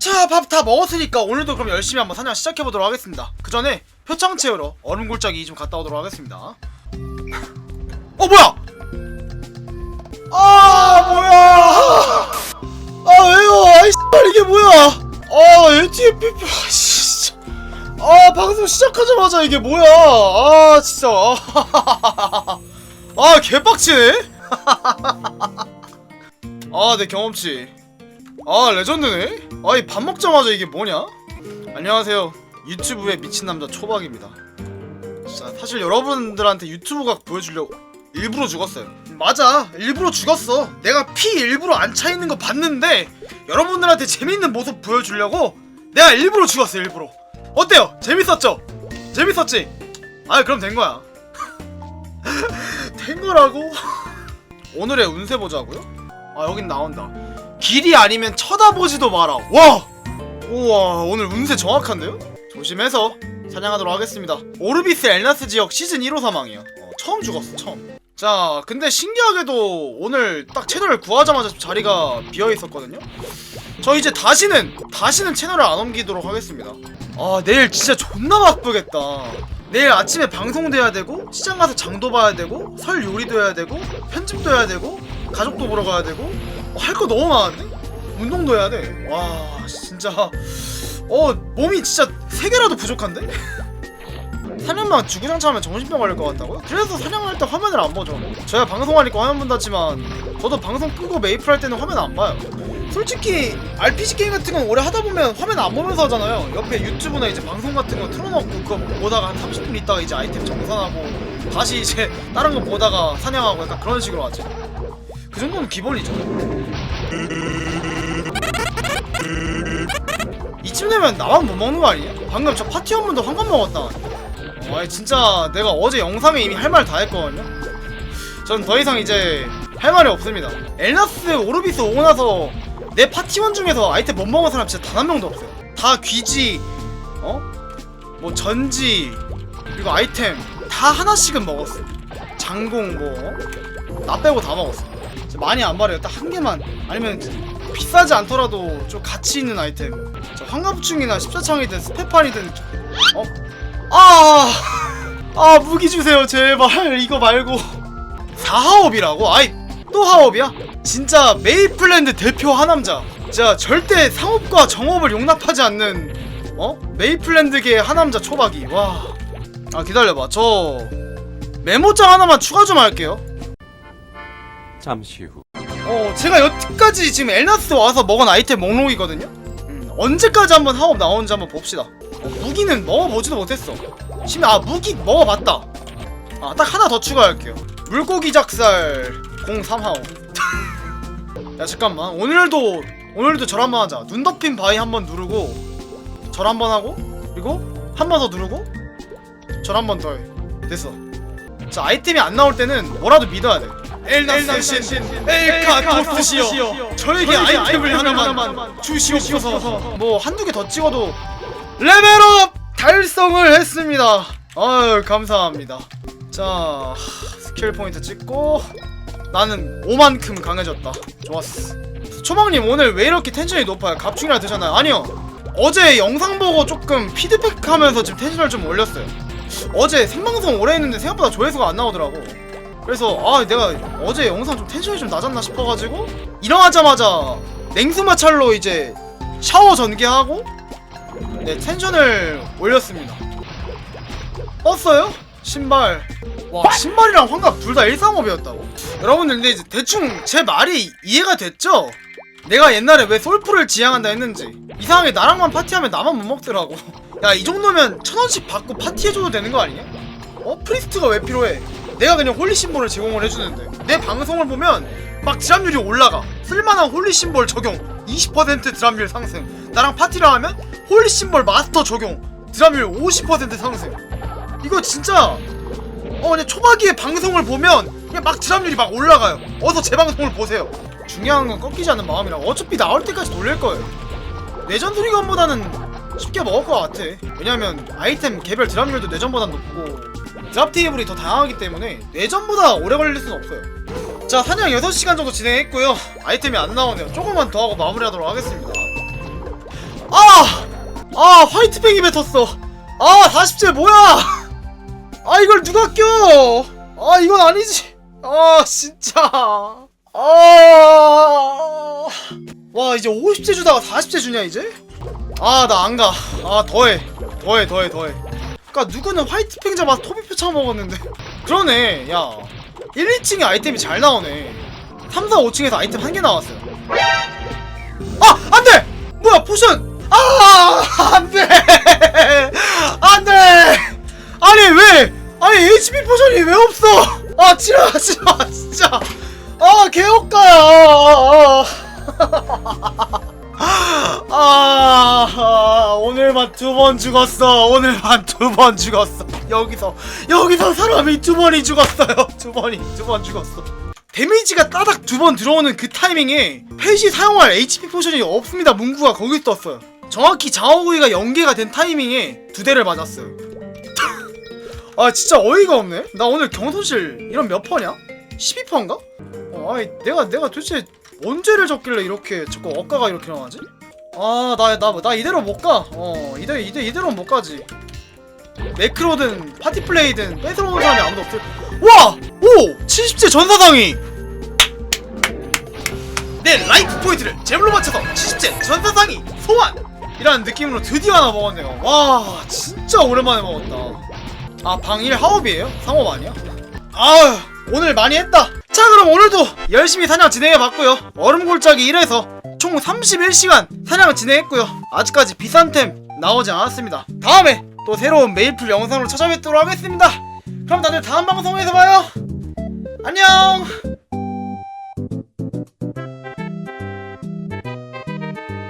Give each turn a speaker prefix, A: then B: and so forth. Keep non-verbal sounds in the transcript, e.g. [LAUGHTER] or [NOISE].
A: 자, 밥 다 먹었으니까 오늘도 그럼 열심히 한번 사냥 시작해 보도록 하겠습니다. 그 전에 표창 채우러 얼음 골짜기 좀 갔다 오도록 하겠습니다. 어 뭐야? 아 뭐야? 아 왜요? 아이 씨발 이게 뭐야? 아 ATFP 아 진짜. 아 방송 시작하자마자 이게 뭐야? 아 진짜. 아 개빡치네. 아 내 경험치. 아 레전드네? 아이 밥 먹자마자 이게 뭐냐? 안녕하세요 유튜브의 미친 남자 초박입니다 자 사실 여러분들한테 유튜브가 보여주려고 일부러 죽었어요 맞아 일부러 죽었어 내가 피 일부러 안 차있는 거 봤는데 여러분들한테 재밌는 모습 보여주려고 내가 일부러 죽었어 일부러 어때요? 재밌었죠? 재밌었지? 아 그럼 된 거야 [LAUGHS] 된 거라고 [LAUGHS] 오늘의 운세 보자고요? 아 여긴 나온다 길이 아니면 쳐다보지도 마라. 와! 우와, 오늘 운세 정확한데요? 조심해서 사냥하도록 하겠습니다. 오르비스 엘나스 지역 시즌 1호 사망이야. 어, 처음 죽었어, 처음. 자, 근데 신기하게도 오늘 딱 채널을 구하자마자 자리가 비어 있었거든요. 저 이제 다시는 다시는 채널을 안 옮기도록 하겠습니다. 아, 내일 진짜 존나 바쁘겠다. 내일 아침에 방송돼야 되고 시장 가서 장도 봐야 되고 설 요리도 해야 되고 편집도 해야 되고 가족도 보러 가야 되고 할 거 너무 많은데? 운동도 해야 돼. 와, 진짜. 어, 몸이 진짜 세 개라도 부족한데? [LAUGHS] 사냥만 주구장창하면 정신병 걸릴 것 같다고요? 그래서 사냥할 때 화면을 안 보죠. 저야 방송하니까 화면 본다지만 저도 방송 끄고 메이플 할 때는 화면 안 봐요. 솔직히 RPG 게임 같은 건 오래 하다 보면 화면 안 보면서 하잖아요. 옆에 유튜브나 이제 방송 같은 거 틀어놓고 그거 보다가 한 30분 있다가 이제 아이템 정산하고 다시 이제 [LAUGHS] 다른 거 보다가 사냥하고 약간 그런 식으로 하지. 그 정도는 기본이죠. 이쯤 되면 나만 못 먹는 거 아니야? 방금 저 파티 한 분도 한건 먹었다. 어, 아니 진짜 내가 어제 영상에 이미 할 말 다 했거든요. 전 더 이상 이제 할 말이 없습니다. 엘나스 오르비스 오고 나서 내 파티원 중에서 아이템 못 먹은 사람 진짜 단 한 명도 없어요. 다 귀지, 어? 뭐 전지, 그리고 아이템 다 하나씩은 먹었어. 장공 뭐, 나 빼고 다 먹었어. 많이 안 바래요. 딱 한 개만. 아니면 비싸지 않더라도 좀 가치 있는 아이템. 저 황가부충이나 십자창이든 스페판이든. 어? 아, 아 무기 주세요 제발 이거 말고. 4하업이라고? 아이 또 하업이야? 진짜 메이플랜드 대표 하남자. 진짜 절대 상업과 정업을 용납하지 않는 어? 메이플랜드계 하남자 초박이. 와. 아 기다려봐. 저 메모장 하나만 추가 좀 할게요.
B: 잠시 후.
A: 어, 제가 여태까지 지금 엘나스 와서 먹은 아이템 목록이거든요? 음, 언제까지 한번 하업 나오는지 한번 봅시다. 어, 무기는 먹어보지도 못했어. 심지어, 아, 무기 먹어봤다. 아, 딱 하나 더 추가할게요. 물고기 작살 03하업. [LAUGHS] 야, 잠깐만. 오늘도, 오늘도 절 한번 하자. 눈 덮인 바위 한번 누르고, 절 한번 하고, 그리고 한 번 더 누르고, 절 한번 더 해. 됐어. 자, 아이템이 안 나올 때는 뭐라도 믿어야 돼. 엘나스 신 엘카 토스시여 저에게 아이템을 하나만 주시옵소서. 뭐 한두 개 더 찍어도 레벨업 달성을 했습니다. 아유 감사합니다. 자 스킬 포인트 찍고 나는 5만큼 강해졌다. 좋았어. 초방님 오늘 왜 이렇게 텐션이 높아요? 갑충이라 드셨나요? 아니요. 어제 영상 보고 조금 피드백하면서 지금 텐션을 좀 올렸어요. 어제 생방송 오래 했는데 생각보다 조회수가 안 나오더라고 그래서 아 내가 어제 영상 좀 텐션이 좀 낮았나 싶어가지고 일어나자마자 냉수 마찰로 이제 샤워 전개하고 네 텐션을 올렸습니다 떴어요? 신발 와 신발이랑 환갑 둘다 일상업이었다고 여러분들 근데 이제 대충 제 말이 이해가 됐죠? 내가 옛날에 왜 솔프를 지향한다 했는지 이상하게 나랑만 파티하면 나만 못 먹더라고 [LAUGHS] 야 이 정도면 천 원씩 받고 파티해줘도 되는 거 아니냐? 어? 프리스트가 왜 필요해? 내가 그냥 홀리 심볼을 제공을 해주는데 내 방송을 보면 막 드랍률이 올라가. 쓸만한 홀리 심볼 적용 20% 드랍률 상승. 나랑 파티를 하면 홀리 심볼 마스터 적용 드랍률 50% 상승. 이거 진짜 어 그냥 초바기의 방송을 보면 그냥 막 드랍률이 막 올라가요. 어서 제 방송을 보세요. 중요한 건 꺾이지 않는 마음이라 어차피 나올 때까지 돌릴 거예요. 내전 드리건보다는 쉽게 먹을 것 같아. 왜냐면 아이템 개별 드랍률도 내전보다 높고 드랍 테이블이 더 다양하기 때문에 내전보다 오래 걸릴 수는 없어요. 자 사냥 6시간 정도 진행했고요. 아이템이 안 나오네요. 조금만 더 하고 마무리하도록 하겠습니다. 아! 화이트팽이 뱉었어. 아 40째 뭐야? 아 이걸 누가 껴 아 이건 아니지. 아 진짜. 아 와 이제 50째 주다가 40째 주냐 이제? 아 나 안가. 아 더해. 더해 더해 더해 그니까 누구는 화이트팽 잡아서 토비표 처먹었는데 [LAUGHS] 그러네 야 1, 2층에 아이템이 잘 나오네 3, 4, 5층에서 아이템 한 개 나왔어요 아! 안돼! 뭐야 포션! 아! 안돼! [LAUGHS] 안돼! 아니 왜! 아니 HP 포션이 왜 없어! 아 지랄하지 마 진짜! 아 개업가야! [LAUGHS] 아 오늘만 두번 죽었어. 오늘만 두번 죽었어. 여기서 여기서 사람이 두 번이 죽었어요. 두 번이 두 번 죽었어. 데미지가 따닥 두 번 들어오는 그 타이밍에 펫이 사용할 HP 포션이 없습니다. 문구가 거기 떴어요. 정확히 장어구이가 연계가 된 타이밍에 두 대를 맞았어요. [LAUGHS] 아 진짜 어이가 없네. 나 오늘 경선실 이런 몇 퍼냐? 12퍼인가? 어, 아니 내가 내가 도대체 언제를 적길래 이렇게 자꾸 억가가 이렇게 나가지? 아 나 나 나 이대로 못 가 어 이대 이대 이대로 못 가지 매크로든 파티플레이든 뺏어오는 사람이 아무도 없을 와! 오! 70째 전사상이 내 라이프 포인트를 제물로 맞춰서 70째 전사상이 소환! 이라는 느낌으로 드디어 하나 먹었네요 와 진짜 오랜만에 먹었다 아 방일 하업이에요? 상업 아니야? 아휴 오늘 많이 했다 자 그럼 오늘도 열심히 사냥 진행해봤고요 얼음골짜기 1에서 총 31시간 사냥을 진행했고요. 아직까지 비싼 템 나오지 않았습니다. 다음에 또 새로운 메이플 영상으로 찾아뵙도록 하겠습니다. 그럼 다들 다음 방송에서 봐요. 안녕